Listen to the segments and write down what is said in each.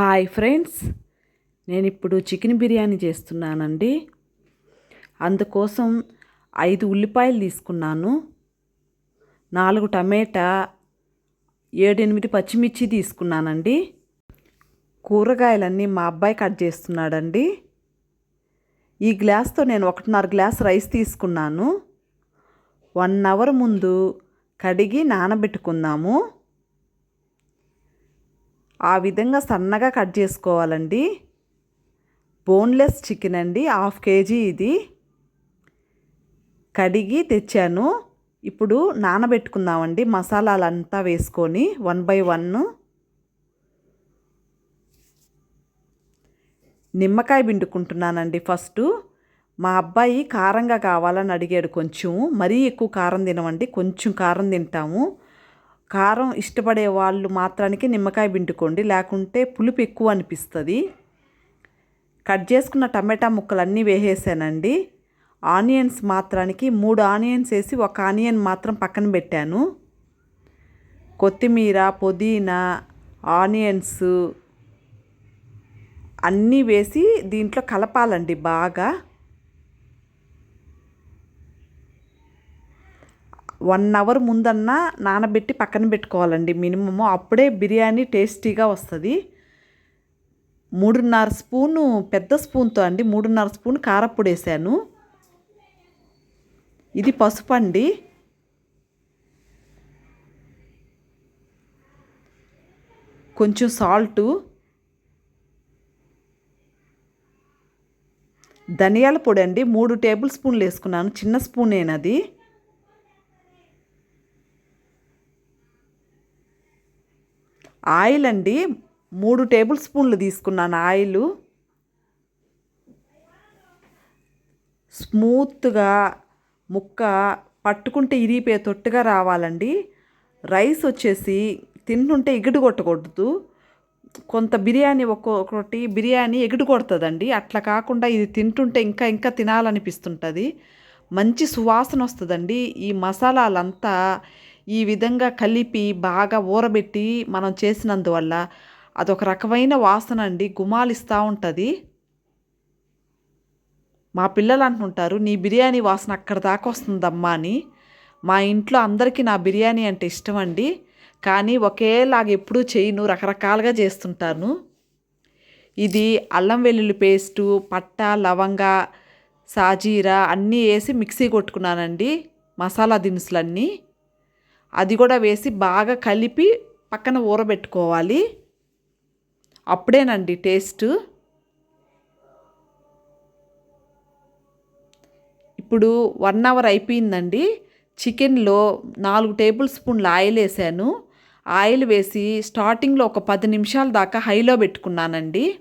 Hi friends నేను ఇప్పుడు chicken biryani చేస్తున్నానండి. అందుకోసం ఐదు ఉల్లిపాయలు తీసుకున్నాను. నాలుగు టమాటా ఏడెనిమిది పచ్చిమిర్చి తీసుకున్నానండి. కూరగాయలన్నీ మా అబ్బాయి కట్ చేస్తున్నాడండి. ఈ గ్లాస్తో నేను ఒకటిన్నర గ్లాస్ రైస్ తీసుకున్నాను. వన్ అవర్ ముందు కడిగి నానబెట్టుకుందాము. ఆ విధంగా సన్నగా కట్ చేసుకోవాలండి. బోన్లెస్ చికెన్ అండి హాఫ్ కేజీ ఇది. కడిగి తెచ్చాను. ఇప్పుడు నానబెట్టుకుందామండి మసాలాలంతా వేసుకొని వన్ బై వన్. నిమ్మకాయ పిండుకుంటున్నానండి ఫస్ట్. మా అబ్బాయి కారంగా కావాలని అడిగాడు కొంచెం. మరీ ఎక్కువ కారం తినమండి కొంచెం కారం తింటాము. కారం ఇష్టపడే వాళ్ళు మాత్రానికి నిమ్మకాయ పిండుకోండి. లేకుంటే పులుపు ఎక్కువ అనిపిస్తుంది. కట్ చేసుకున్న టమాటా ముక్కలు అన్నీ వేసేసానండి. ఆనియన్స్ మాత్రానికి మూడు ఆనియన్స్ వేసి ఒక ఆనియన్ మాత్రం పక్కన పెట్టాను. కొత్తిమీర పుదీనా ఆనియన్స్ అన్నీ వేసి దీంట్లో కలపాలండి బాగా. వన్ అవర్ ముందన్నా నానబెట్టి పక్కన పెట్టుకోవాలండి. మినిమము అప్పుడే బిర్యానీ టేస్టీగా వస్తుంది. మూడున్నర స్పూను పెద్ద స్పూన్తో అండి మూడున్నర స్పూన్ కారప్పుడు వేసాను ఇది పసుపు అండి. కొంచెం సాల్టు. ధనియాల పొడి అండి మూడు టేబుల్ స్పూన్లు వేసుకున్నాను చిన్న స్పూనేనది. ఆయిల్ అండి. మూడు టేబుల్ స్పూన్లు తీసుకున్నాను ఆయిల్. స్మూత్గా ముక్క పట్టుకుంటే ఇరిగిపోయే తొట్టుగా రావాలండి. రైస్ వచ్చేసి తింటుంటే ఎగుడు కొట్టకూడదు. కొంత బిర్యానీ ఒక్కొక్కటి బిర్యానీ ఎగుడు కొడుతుందండి. అట్లా కాకుండా ఇది తింటుంటే ఇంకా ఇంకా తినాలనిపిస్తుంటుంది. మంచి సువాసన వస్తుందండి. ఈ మసాలాలంతా ఈ విధంగా కలిపి బాగా ఊరబెట్టి మనం చేసినందువల్ల అదొక రకమైన వాసన అండి. గుమాలిస్తూ ఉంటుంది. మా పిల్లలు అంటుంటారు నీ బిర్యానీ వాసన అక్కడ దాకా వస్తుందమ్మా అని. మా ఇంట్లో అందరికీ నా బిర్యానీ అంటే ఇష్టం అండి. కానీ ఒకేలాగా ఎప్పుడూ చేయను రకరకాలుగా చేస్తుంటాను. ఇది అల్లం వెల్లుల్లి పేస్టు పట్ట లవంగ సాజీరా అన్నీ వేసి మిక్సీ కొట్టుకున్నానండి. మసాలా దినుసులన్నీ. అది కూడా వేసి బాగా కలిపి పక్కన ఊరబెట్టుకోవాలి. అప్పుడేనండి టేస్ట్. ఇప్పుడు వన్ అవర్ అయిపోయిందండి. చికెన్లో నాలుగు టేబుల్ స్పూన్ల ఆయిల్ వేసాను. ఆయిల్ వేసి స్టార్టింగ్లో ఒక పది నిమిషాల దాకా హైలో పెట్టుకున్నానండి.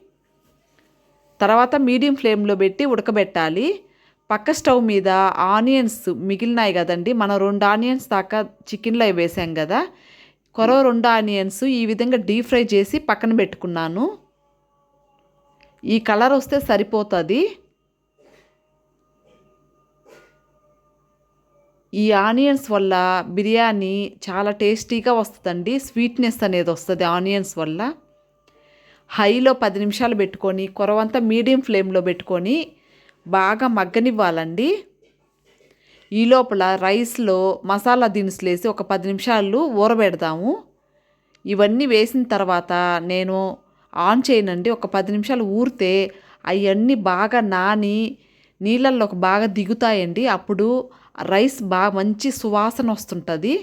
తర్వాత మీడియం ఫ్లేమ్లో పెట్టి ఉడకబెట్టాలి. పక్క స్టవ్ మీద ఆనియన్స్ మిగిలినాయి కదండి. మనం రెండు ఆనియన్స్ దాకా చికెన్లో వేసాం కదా. కొరవ రెండు ఆనియన్స్ ఈ విధంగా డీప్ ఫ్రై చేసి పక్కన పెట్టుకున్నాను. ఈ కలర్ వస్తే సరిపోతుంది. ఈ ఆనియన్స్ వల్ల బిర్యానీ చాలా టేస్టీగా వస్తుందండి. స్వీట్నెస్ అనేది వస్తుంది ఆనియన్స్ వల్ల. హైలో పది నిమిషాలు పెట్టుకొని కొరవంతా మీడియం ఫ్లేమ్లో పెట్టుకొని బాగా మగ్గనివ్వాలండి. ఈ లోపల రైస్లో మసాలా దినుసులు వేసి ఒక పది నిమిషాలు ఊరబెడదాము ఇవన్నీ వేసిన తర్వాత నేను ఆన్ చేయనండి. ఒక పది నిమిషాలు ఊరితే అవన్నీ బాగా నాని నీళ్ళల్లోకి బాగా దిగుతాయండి. అప్పుడు రైస్ బాగా మంచి సువాసన వస్తుంటుంది.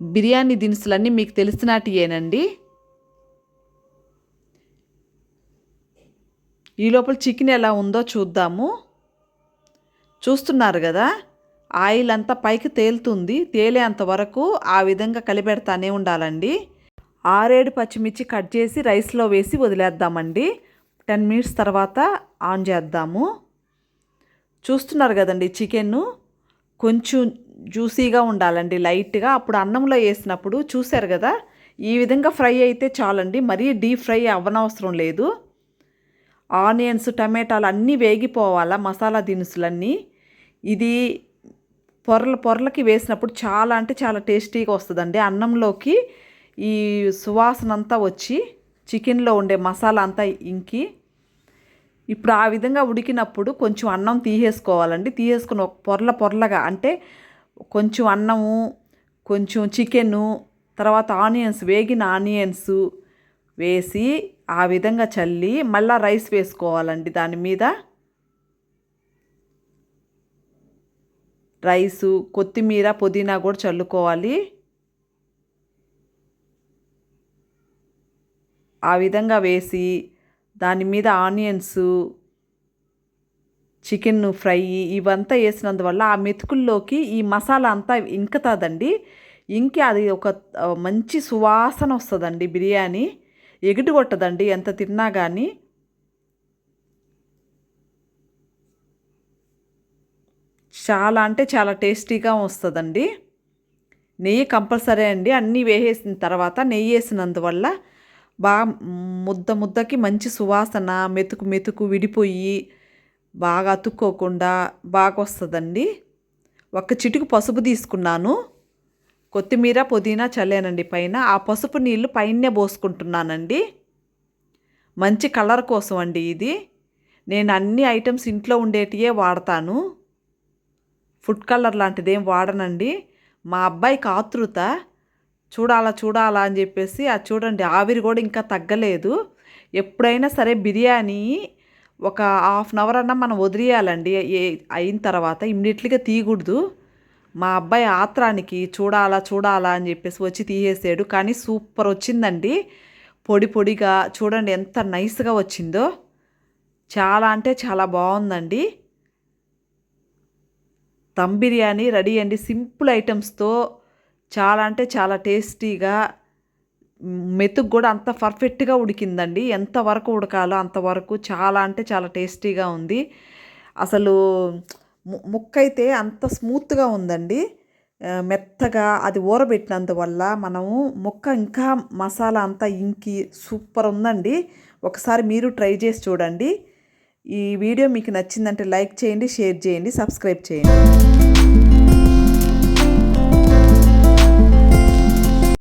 బిర్యానీ దినుసులన్నీ మీకు తెలిసినటియేనండి ఈ లోపల చికెన్ ఎలా ఉందో చూద్దాము. చూస్తున్నారు కదా ఆయిల్ అంతా పైకి తేలుతుంది. తేలేంత వరకు ఆ విధంగా కలిపెడతానే ఉండాలండి. ఆరేడు పచ్చిమిర్చి కట్ చేసి రైస్లో వేసి వదిలేద్దామండి. టెన్ మినిట్స్ తర్వాత ఆన్ చేద్దాము. చూస్తున్నారు కదండి చికెన్. కొంచెం జ్యూసీగా ఉండాలండి లైట్గా. అప్పుడు అన్నంలో వేసినప్పుడు చూశారు కదా ఈ విధంగా ఫ్రై అయితే చాలండి. మరీ డీప్ ఫ్రై అవ్వనవసరం లేదు. ఆనియన్స్ టమాటాలు అన్నీ వేగిపోవాలా మసాలా దినుసులన్నీ? ఇది పొరల పొరలకి వేసినప్పుడు చాలా అంటే చాలా టేస్టీగా వస్తుందండి. అన్నంలోకి ఈ సువాసన అంతా వచ్చి చికెన్లో ఉండే మసాలా అంతా ఇంకి ఇప్పుడు ఆ విధంగా ఉడికినప్పుడు కొంచెం అన్నం తీసేసుకోవాలండి. తీసేసుకుని ఒక పొరల పొరలగా అంటే కొంచెం అన్నము కొంచెం చికెను తర్వాత ఆనియన్స్ వేగిన ఆనియన్స్ వేసి ఆ విధంగా చల్లి మళ్ళీ రైస్ వేసుకోవాలండి దాని మీద. రైసు కొత్తిమీర పుదీనా కూడా చల్లుకోవాలి. ఆ విధంగా వేసి దాని మీద ఆనియన్స్ చికెన్ ఫ్రై ఇవంతా వేసినందువల్ల ఆ మెతుకుల్లోకి ఈ మసాలా అంతా ఇంకుతుందండి. ఇంకి అది ఒక మంచి సువాసన వస్తుందండి బిర్యానీ. ఎగిటి కొట్టదండి ఎంత తిన్నా కానీ చాలా అంటే చాలా టేస్టీగా వస్తుందండి. నెయ్యి కంపల్సరీ అండి. అన్నీ వేసేసిన తర్వాత నెయ్యి వేసినందువల్ల బాగా ముద్ద ముద్దకి మంచి సువాసన మెతుకు మెతుకు విడిపోయి బాగా అతుక్కోకుండా బాగా వస్తుందండి ఒక చిటుకు పసుపు తీసుకున్నాను. కొత్తిమీర పుదీనా చల్లానండి పైన. ఆ పసుపు నీళ్ళు పైనే పోసుకుంటున్నానండి. మంచి కలర్ కోసం అండి ఇది. నేను అన్ని ఐటమ్స్ ఇంట్లో ఉండేటివే వాడతాను. ఫుడ్ కలర్ లాంటిది ఏం వాడనండి. మా అబ్బాయికి ఆతృత. చూడాలా చూడాలా అని చెప్పేసి అది చూడండి ఆవిరి కూడా ఇంకా తగ్గలేదు. ఎప్పుడైనా సరే బిర్యానీ ఒక హాఫ్ అన్ అవర్ అన్నా మనం వదిలేయాలండి. అయిన తర్వాత ఇమ్మీడియట్లీగా తీయకూడదు. మా అబ్బాయి ఆత్రానికి చూడాలా చూడాలా అని చెప్పేసి వచ్చి తీసేసాడు. కానీ సూపర్ వచ్చిందండి. పొడి పొడిగా చూడండి ఎంత నైస్గా వచ్చిందో. చాలా అంటే చాలా బాగుందండి. దమ్ బిర్యానీ రెడీ అండి. సింపుల్ ఐటమ్స్తో చాలా అంటే చాలా టేస్టీగా మెతుకు కూడా అంత పర్ఫెక్ట్గా ఉడికిందండి. ఎంతవరకు ఉడకాలో అంతవరకు చాలా అంటే చాలా టేస్టీగా ఉంది. అసలు ముక్క అయితే అంత స్మూత్గా ఉందండి. మెత్తగా అది ఊరబెట్టినందువల్ల మనము ముక్క ఇంకా మసాలా అంతా ఇంకి సూపర్ ఉందండి. ఒకసారి మీరు ట్రై చేసి చూడండి. ఈ వీడియో మీకు నచ్చిందంటే లైక్ చేయండి షేర్ చేయండి సబ్స్క్రైబ్ చేయండి.